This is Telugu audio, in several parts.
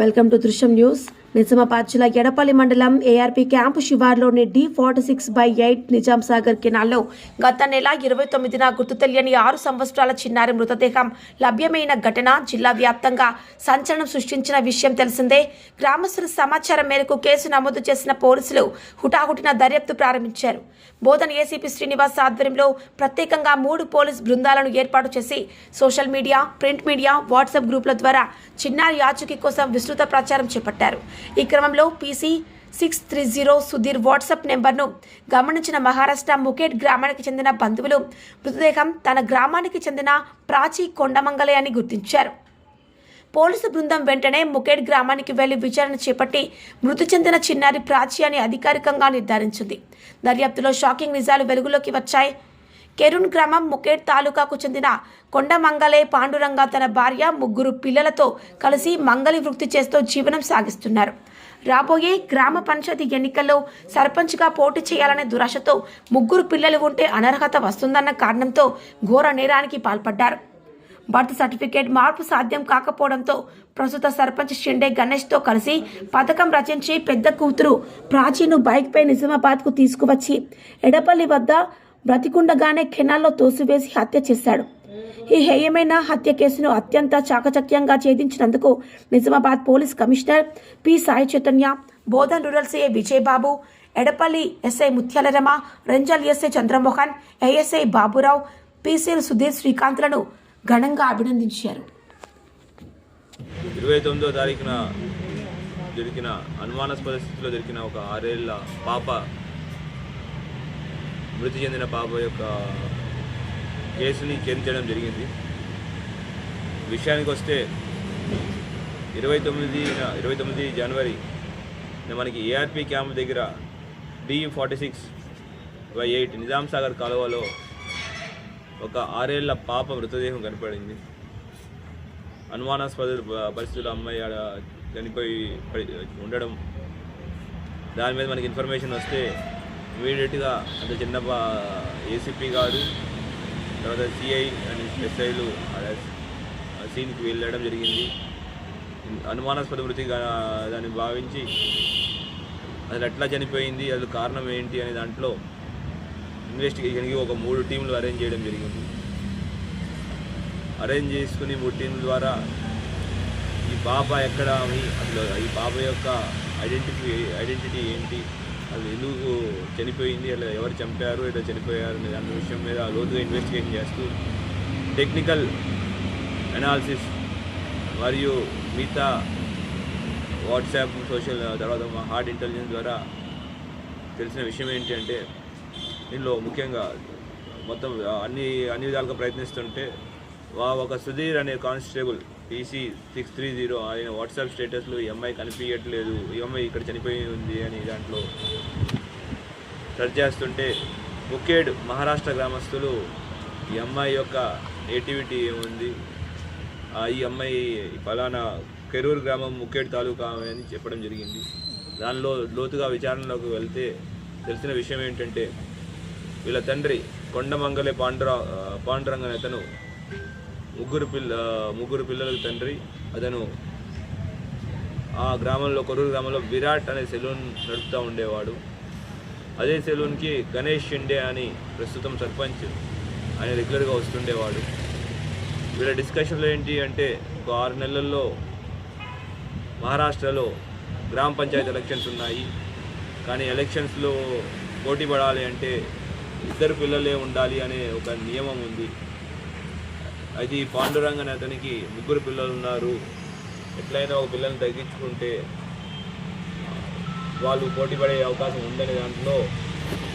Welcome to Drishyam news. Nizamabad జిల్లా ఎడపల్లి మండలం ARP camp శివార్లోని D forty six by eight Nizam Sagar కెనాల్లో గత నెల ఇరవై తొమ్మిదిన గుర్తు తెలియని ఆరు సంవత్సరాల చిన్నారి మృతదేహం లభ్యమైన ఘటన జిల్లా వ్యాప్తంగా సంచలనం సృష్టించిన విషయం తెలిసిందే. గ్రామస్తుల సమాచారం మేరకు కేసు నమోదు చేసిన పోలీసులు హుటాహుటిన దర్యాప్తు ప్రారంభించారు. బోధన్ ఏసీపీ శ్రీనివాస్ ఆధ్వర్యంలో ప్రత్యేకంగా మూడు పోలీస్ బృందాలను ఏర్పాటు చేసి social media print media WhatsApp గ్రూపుల ద్వారా చిన్నారి ఆచూకీ కోసం విస్తృత ప్రచారం చేపట్టారు. ఈ క్రమంలో PC six three zero Sudheer WhatsApp నెంబర్ను గమనించిన మహారాష్ట్ర ముఖేట్ గ్రామానికి చెందిన బంధువులు మృతదేహం తన గ్రామానికి చెందిన ప్రాచీ కొండమంగళే అని గుర్తించారు. పోలీసు బృందం వెంటనే ముఖేట్ గ్రామానికి వెళ్ళి విచారణ చేపట్టి మృతి చెందిన చిన్నారి ప్రాచి అని అధికారికంగా నిర్ధారించింది. దర్యాప్తులో షాకింగ్ నిజాలు వెలుగులోకి వచ్చాయి. కెరున్ గ్రామం ముకేడ్ తాలూకాకు చెందిన కొండమంగళే పాండురంగ తన భార్య ముగ్గురు పిల్లలతో కలిసి మంగలి వృత్తి చేస్తూ జీవనం సాగిస్తున్నారు. రాబోయే గ్రామ పంచాయతీ ఎన్నికల్లో సర్పంచ్గా పోటీ చేయాలనే దురాశతో ముగ్గురు పిల్లలు ఉంటే అనర్హత వస్తుందన్న కారణంతో ఘోర నేరానికి పాల్పడ్డారు. బర్త్ సర్టిఫికేట్ మార్పు సాధ్యం కాకపోవడంతో ప్రస్తుత సర్పంచ్ షిండే గణేష్తో కలిసి పథకం రచించి పెద్ద కూతురు ప్రాచీను బైక్పై నిజామాబాద్కు తీసుకువచ్చి ఎడపల్లి వద్ద బ్రతికుండగానే కెనాల్లో తోసివేసి హత్య చేశాడు. ఈ హేయమైన హత్య కేసును అత్యంత చాకచక్యంగా ఛేదించినందుకు Nizamabad police commissioner P. Sai Chaitanya Bodhan rural CI Vijayababu Edapalli SI Muthyalarama Renjal SI Chandramohan ASI Baburao PCL Sudheer శ్రీకాంత్లను ఘనంగా అభినందించారు. ఇరవై తొమ్మిదో తారీఖున జరిగిన అనుమానాస్పద స్థితిలో జరిగిన ఒక ఆరేళ్ళ పాప మృతి చెందిన పాప యొక్క కేసుని చేయడం జరిగింది. విషయానికి వస్తే ఇరవై తొమ్మిది ఇరవై తొమ్మిది జనవరి మనకి ఏఆర్పి క్యాంప్ దగ్గర D forty six by eight Nizam Sagar కాలువలో ఒక ఆరేళ్ళ పాప మృతదేహం కనపడింది. అనుమానాస్పద పరిస్థితుల్లో అమ్మాయి ఆడ చనిపోయి ఉండడం. దాని మీద మనకి ఇన్ఫర్మేషన్ వస్తే ఇమీడియట్గా అంత చిన్న ఏసీపీ గారు తర్వాత సిఐ అండ్ ఎస్ఐలు సీన్కి వెళ్ళడం జరిగింది. అనుమానాస్పద మృతిగా దాన్ని భావించి అది ఎట్లా చనిపోయింది అది కారణం ఏంటి అనే దాంట్లో ఇన్వెస్టిగేషన్కి ఒక మూడు టీంలు అరేంజ్ చేయడం జరిగింది. అరేంజ్ చేసుకుని మూడు టీంల ద్వారా ఈ పాప ఎక్కడ అసలు ఈ పాప యొక్క ఐడెంటిటీ ఐడెంటిటీ ఏంటి అది ఎందుకు చనిపోయింది అలా ఎవరు చంపారు ఇలా చనిపోయారు అనే దాని విషయం మీద లోతుగా ఇన్వెస్టిగేషన్ చేస్తూ టెక్నికల్ అనాలిసిస్ మరియు మిగతా వాట్సాప్ సోషల్ తర్వాత మా హార్ట్ ఇంటెలిజెన్స్ ద్వారా తెలిసిన విషయం ఏంటి అంటే దీనిలో ముఖ్యంగా మొత్తం అన్ని అన్ని విధాలుగా ప్రయత్నిస్తుంటే వా ఒక సుధీర్ అనే constable PC six three zero ఆయన వాట్సాప్ స్టేటస్లో ఈ అమ్మాయి కనిపించట్లేదు ఈ అమ్మాయి ఇక్కడ చనిపోయి ఉంది అని దాంట్లో సెర్చ్ చేస్తుంటే ముఖేడ్ మహారాష్ట్ర గ్రామస్తులు ఈ అమ్మాయి యొక్క నేటివిటీ ఏముంది? ఆ, ఈ అమ్మాయి ఫలానా కెరూర్ గ్రామం ముఖేడ్ తాలూకా అని చెప్పడం జరిగింది. దానిలో లోతుగా విచారణలోకి వెళ్తే తెలిసిన విషయం ఏంటంటే వీళ్ళ తండ్రి కొండమంగళి పాండురా పాండురంగ అనే అతను ముగ్గురు పిల్ల ముగ్గురు పిల్లలకు తండ్రి. అతను ఆ గ్రామంలో కొరూరు గ్రామంలో విరాట్ అనే సెలూన్ నడుపుతూ ఉండేవాడు. అదే సెలూన్కి గణేష్ షిండే అని ప్రస్తుతం సర్పంచ్ ఆయన రెగ్యులర్గా వస్తుండేవాడు. వీళ్ళ డిస్కషన్లో ఏంటి అంటే ఒక ఆరు నెలల్లో మహారాష్ట్రలో గ్రామ పంచాయతీ ఎలక్షన్స్ ఉన్నాయి. కానీ ఎలక్షన్స్లో పోటీ పడాలి అంటే ఇద్దరు పిల్లలే ఉండాలి అనే ఒక నియమం ఉంది. అది పాండురంగన్ పాండురంగ అతనికి ముగ్గురు పిల్లలు ఉన్నారు. ఎట్లయినా ఒక పిల్లల్ని తగ్గించుకుంటే వాళ్ళు పోటీ పడే అవకాశం ఉందనే దాంట్లో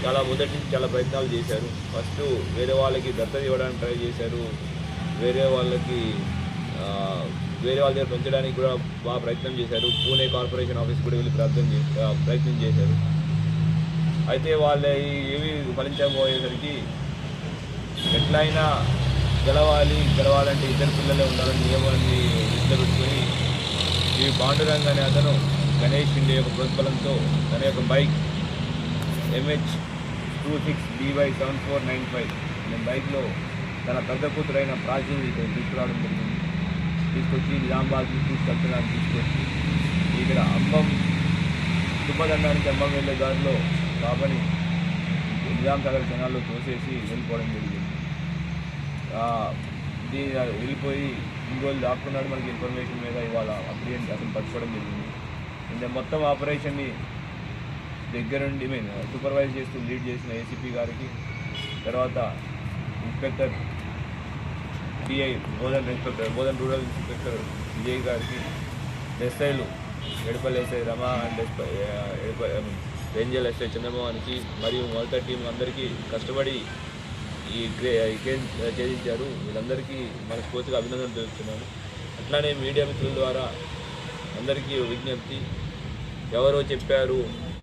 చాలా మొదటి నుంచి చాలా ప్రయత్నాలు చేశారు. ఫస్ట్ వేరే వాళ్ళకి దత్తత ఇవ్వడానికి ట్రై చేశారు. వేరే వాళ్ళకి వేరే వాళ్ళ దగ్గర పెంచడానికి కూడా బాగా ప్రయత్నం చేశారు. పూణే కార్పొరేషన్ ఆఫీస్ కూడా వెళ్ళి ప్రయత్నం చే ప్రయత్నం చేశారు. అయితే వాళ్ళ ఏవి ఫలించకపోయేసరికి ఎట్లయినా గెలవాలి గెలవాలంటే ఇద్దరు పిల్లలే ఉండాలని నియమాన్ని దృష్టిలో పెట్టుకొని ఈ పాండురంగ అనే అతను గణేష్ ఇండియా యొక్క ప్రోత్బలంతో తన యొక్క bike MH two six DY seven four nine five అనే బైక్లో తన పెద్ద కూతురైన ప్రాచీని తీసుకురావడం జరిగింది. తీసుకొచ్చి నిజామాబాద్ తీసుకెళ్తున్నాను తీసుకొచ్చి ఇక్కడ అమ్మం శుభదండానికి అమ్మం వెళ్ళే దారిలో బాబాని నిజాం సాగర్ జనాల్లో తోసేసి వెళ్ళిపోవడం జరిగింది. వెళ్ళిపోయి ఇంకోళ్ళు దాక్కున్నాడు మనకి ఇన్ఫర్మేషన్ మీద ఇవాళ అప్రియంట్ అతను పట్టుకోవడం జరిగింది. ఇంకా మొత్తం ఆపరేషన్ని దగ్గరుండి మేము సూపర్వైజ్ చేస్తూ లీడ్ చేసిన ఏసీపీ గారికి తర్వాత inspector DI Bodhan inspector Bodhan rural inspector Vijay గారికి ఎస్ఐలు Edapalli SI Rama and SI Renjal SI చంద్రమోహన్కి మరియు మొదట టీం అందరికీ కష్టపడి ఈ గ్రే ఈ కేసు ఛేదించారు వీళ్ళందరికీ మనస్ఫూర్తిగా అభినందనలు తెలుపుతున్నాను. అట్లానే మీడియా మిత్రుల ద్వారా అందరికీ విజ్ఞప్తి. ఎవరో చెప్పారు